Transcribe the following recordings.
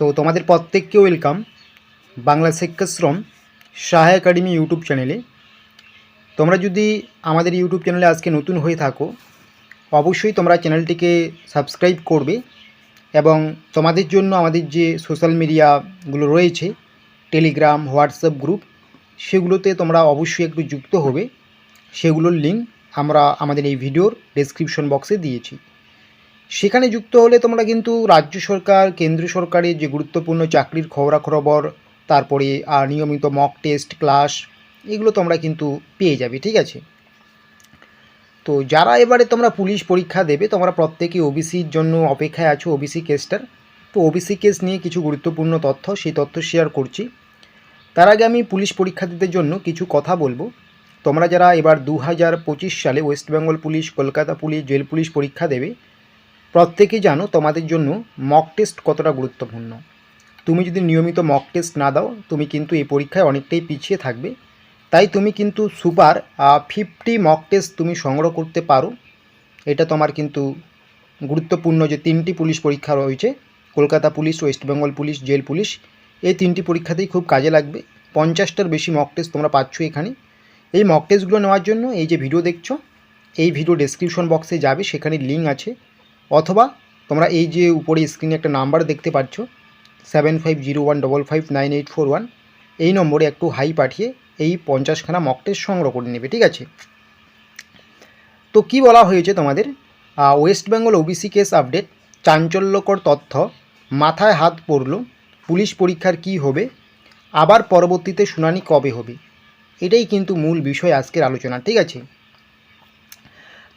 তো তোমাদের প্রত্যেককে welcome Bangla Shikshashram Saha academy YouTube চ্যানেলে তোমরা যদি আমাদের ইউটিউব চ্যানেলে আজকে নতুন হয়ে থাকো, অবশ্যই তোমরা চ্যানেলটিকে সাবস্ক্রাইব করবে এবং তোমাদের জন্য আমাদের যে সোশ্যাল মিডিয়াগুলো রয়েছে টেলিগ্রাম হোয়াটসঅ্যাপ গ্রুপ সেগুলোতে তোমরা অবশ্যই একটু যুক্ত হবে। সেগুলোর লিঙ্ক আমরা আমাদের এই ভিডিওর ডেসক্রিপশন বক্সে দিয়েছি। সেখানে যুক্ত হলে তোমরা কিন্তু রাজ্য সরকার কেন্দ্র সরকারের যে গুরুত্বপূর্ণ চাকরির খবরাখবর, তারপরে নিয়মিত মক টেস্ট ক্লাস এগুলো তোমরা কিন্তু পেয়ে যাবে, ঠিক আছে? তো যারা এবারে তোমরা পুলিশ পরীক্ষা দেবে, তোমরা প্রত্যেকে ওবিসির জন্য অপেক্ষায় আছো, ওবিসি কেসটার তো ওবিসি কেস নিয়ে কিছু গুরুত্বপূর্ণ তথ্য, সেই তথ্য শেয়ার করছি। তার আগে আমি পুলিশ পরীক্ষার্থীদের জন্য কিছু কথা বলব। তোমরা যারা এবার দু হাজার পঁচিশ সালে West Bengal police Kolkata police jail police পরীক্ষা দেবে প্রত্যেকেই জানো তোমাদের জন্য মক টেস্ট কতটা গুরুত্বপূর্ণ। তুমি যদি নিয়মিত মক টেস্ট না দাও, তুমি কিন্তু এই পরীক্ষায় অনেকটাই পিছিয়ে থাকবে। তাই তুমি কিন্তু সুপার ফিফটি মক টেস্ট তুমি সংগ্রহ করতে পারো। এটা তোমার কিন্তু গুরুত্বপূর্ণ যে তিনটি পুলিশ পরীক্ষা রয়েছে, Kolkata police, West Bengal police, jail police, এই তিনটি পরীক্ষাতেই খুব কাজে লাগবে। পঞ্চাশটার বেশি মক টেস্ট তোমরা পাচ্ছ এখানে। এই মক টেস্টগুলো নেওয়ার জন্য এই যে ভিডিও দেখছ, এই ভিডিও ডেসক্রিপশন বক্সে যাবে, সেখানে লিঙ্ক আছে। অথবা তোমরা এই যে উপরে স্ক্রিনে একটা নাম্বার দেখতে পাচ্ছ seven five zero one double five nine eight four one এই নম্বরে একটু হাই পাঠিয়ে এই পঞ্চাশখানা মক সংগ্রহ করে নেবে, ঠিক আছে? তো কি বলা হয়েছে তোমাদের? West Bengal OBC case update চাঞ্চল্যকর তথ্য, মাথায় হাত পড়ল, পুলিশ পরীক্ষার কি হবে, আবার পরবর্তীতে শুনানি কবে হবে? এটাই কিন্তু মূল বিষয় আজকের আলোচনা, ঠিক আছে?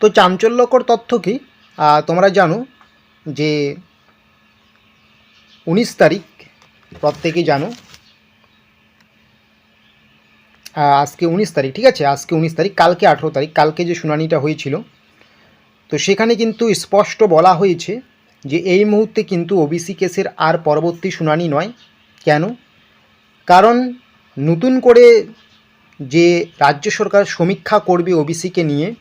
তো চাঞ্চল্যকর তথ্য কি? তোমরা জানো যে উনিশ তারিখ প্রত্যেকেই জানো আজকে উনিশ তারিখ, ঠিক আছে? আজকে উনিশ তারিখ, কালকে আঠেরো তারিখ, কালকে যে শুনানিটা হয়েছিল। তো সেখানে কিন্তু স্পষ্ট বলা হয়েছে যে এই মুহূর্তে কিন্তু ওবিসি কেসের আর পরবর্তী শুনানি নয়। কেন? কারণ নতুন করে যে রাজ্য সরকার সমীক্ষা করবে ওবিসিকে নিয়ে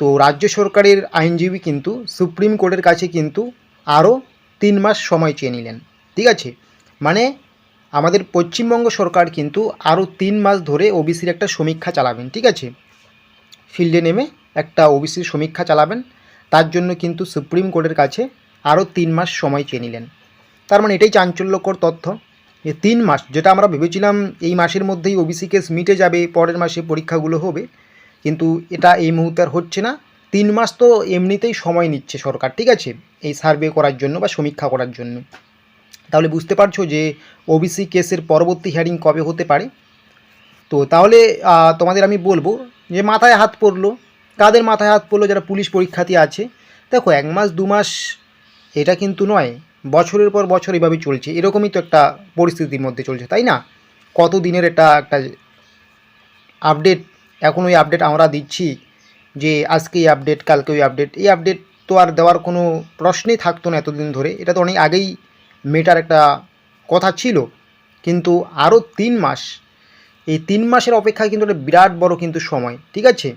তো রাজ্য সরকারের আইনজীবী কিন্তু সুপ্রিম কোর্টের কাছে কিন্তু আরও তিন মাস সময় চেয়ে নিলেন। ঠিক আছে? মানে আমাদের পশ্চিমবঙ্গ সরকার কিন্তু আরও তিন মাস ধরে ওবিসির একটা সমীক্ষা চালাবেন, ঠিক আছে? ফিল্ডে নেমে একটা ওবিসির সমীক্ষা চালাবেন। তার জন্য কিন্তু সুপ্রিম কোর্টের কাছে আরও তিন মাস সময় চেয়ে নিলেন। তার মানে এটাই চাঞ্চল্যকর তথ্য যে তিন মাস, যেটা আমরা ভেবেছিলাম এই মাসের মধ্যেই ওবিসি কেস মিটে যাবে, পরের মাসে পরীক্ষাগুলো হবে। কিন্তু এটা এই মুহূর্তে আর হচ্ছে না। তিন মাস তো এমনিতেই সময় নিচ্ছে সরকার, ঠিক আছে? এই সার্ভে করার জন্য বা সমীক্ষা করার জন্য। তাহলে বুঝতে পারছ যে ওবিসি কেসের পরবর্তী হিয়ারিং কবে হতে পারে? তো তাহলে তোমাদের আমি বলব যে মাথায় হাত পড়ল। কাদের মাথায় হাত পড়ল? যারা পুলিশ পরীক্ষাতে আছে। দেখো, এক মাস, দু মাস এটা কিন্তু নয়। বছরের পর বছর এভাবে চলছে। এরকমই তো একটা পরিস্থিতির মধ্যে চলছে, তাই না? কত দিনের এটা একটা আপডেট এখন ওই আপডেট আমরা দিচ্ছি যে আজকে এই আপডেট কালকে ওই আপডেট এই আপডেট তো আর দেওয়ার কোনো প্রশ্নই থাকতো না এতদিন ধরে। এটা তো অনেক আগেই মেটার একটা কথা ছিল। কিন্তু আরও তিন মাস, এই তিন মাসের অপেক্ষায় কিন্তু একটা বিরাট বড় কিন্তু সময়, ঠিক আছে?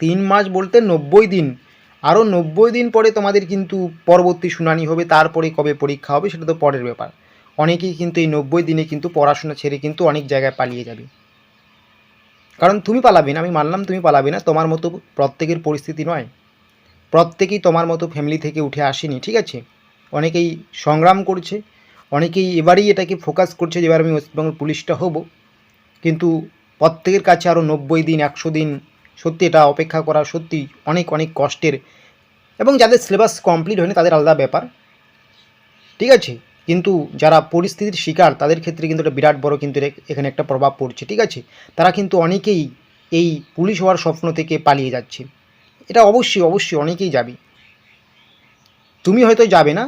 তিন মাস বলতে নব্বই দিন। আরও নব্বই দিন পরে তোমাদের কিন্তু পরবর্তী শুনানি হবে, তারপরে কবে পরীক্ষা হবে সেটা তো পরের ব্যাপার। অনেকেই কিন্তু এই নব্বই দিনে কিন্তু পড়াশোনা ছেড়ে কিন্তু অনেক জায়গায় পালিয়ে যাবে। কারণ তুমি পালাবে না, আমি মানলাম তুমি পালাবে না, তোমার মতো প্রত্যেকের পরিস্থিতি নয়। প্রত্যেকেই তোমার মতো ফ্যামিলি থেকে উঠে আসেনি, ঠিক আছে? অনেকেই সংগ্রাম করছে, অনেকেই এবারেই এটাকে ফোকাস করছে যে এবার আমি ওয়েস্টবেঙ্গল পুলিশটা হব। কিন্তু প্রত্যেকের কাছে আরও নব্বই দিন, একশো দিন, সত্যি এটা অপেক্ষা করা সত্যি অনেক অনেক কষ্টের। এবং যাদের সিলেবাস কমপ্লিট হয়নি, তাদের আলাদা ব্যাপার। ঠিক আছে? কিন্তু যারা পরিস্থিতির শিকার, তাদের ক্ষেত্রে কিন্তু এটা বিরাট বড় কিন্তু এখানে একটা প্রভাব পড়ছে, ঠিক আছে? তারা কিন্তু অনেকেই এই পুলিশ হওয়ার স্বপ্ন থেকে পালিয়ে যাচ্ছে। এটা অবশ্যই অবশ্যই অনেকেই যাবে। তুমি হয়তো যাবে না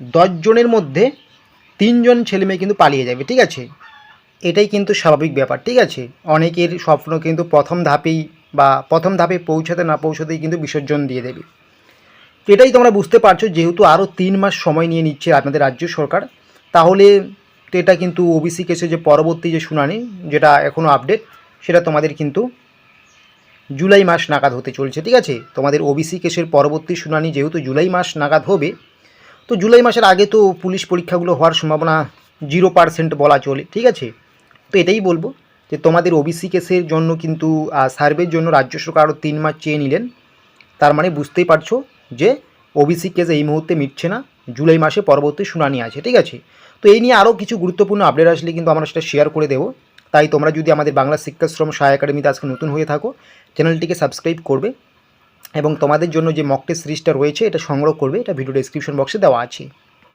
দশজনের মধ্যে তিনজন ছেলে মেয়ে কিন্তু পালিয়ে যাবে, ঠিক আছে? এটাই কিন্তু স্বাভাবিক ব্যাপার, ঠিক আছে? অনেকের স্বপ্ন কিন্তু প্রথম ধাপেই বা প্রথম ধাপে পৌঁছাতে না পৌঁছাতেই কিন্তু বিসর্জন দিয়ে দেবে। এটাই তোমরা বুঝতে পারছ, যেহেতু আরও তিন মাস সময় নিয়ে নিচ্ছে আপনাদের রাজ্য সরকার, তাহলে তো এটা কিন্তু ওবিসি কেসে যে পরবর্তী যে শুনানি, যেটা এখনও আপডেট সেটা তোমাদের কিন্তু জুলাই মাস নাগাদ হতে চলছে, ঠিক আছে? তোমাদের ওবিসি কেসের পরবর্তী শুনানি যেহেতু জুলাই মাস নাগাদ হবে, তো জুলাই মাসের আগে তো পুলিশ পরীক্ষাগুলো হওয়ার সম্ভাবনা জিরো পার্সেন্ট বলা চলে, ঠিক আছে? তো এটাই বলব যে তোমাদের ওবিসি কেসের জন্য কিন্তু সার্ভের জন্য রাজ্য সরকার আরও তিন মাস চেয়ে নিলেন, তার মানে বুঝতেই পারছ যে ওবিসি কেস এই মুহূর্তে মিটছে না, জুলাই মাসে পরবর্তী শুনানি আছে, ঠিক আছে? তো এই নিয়ে আরও কিছু গুরুত্বপূর্ণ আপডেট আসলে কিন্তু আমরা সেটা শেয়ার করে দেবো। তাই তোমরা যদি আমাদের বাংলা শিক্ষাশ্রম সহায় একাডেমিতে আজকে নতুন হয়ে থাকো, চ্যানেলটিকে সাবস্ক্রাইব করবে এবং তোমাদের জন্য যে মক টেস্ট সিরিজটা রয়েছে, এটা সংগ্রহ করবে, এটা ভিডিও ডেসক্রিপশন বক্সে দেওয়া আছে।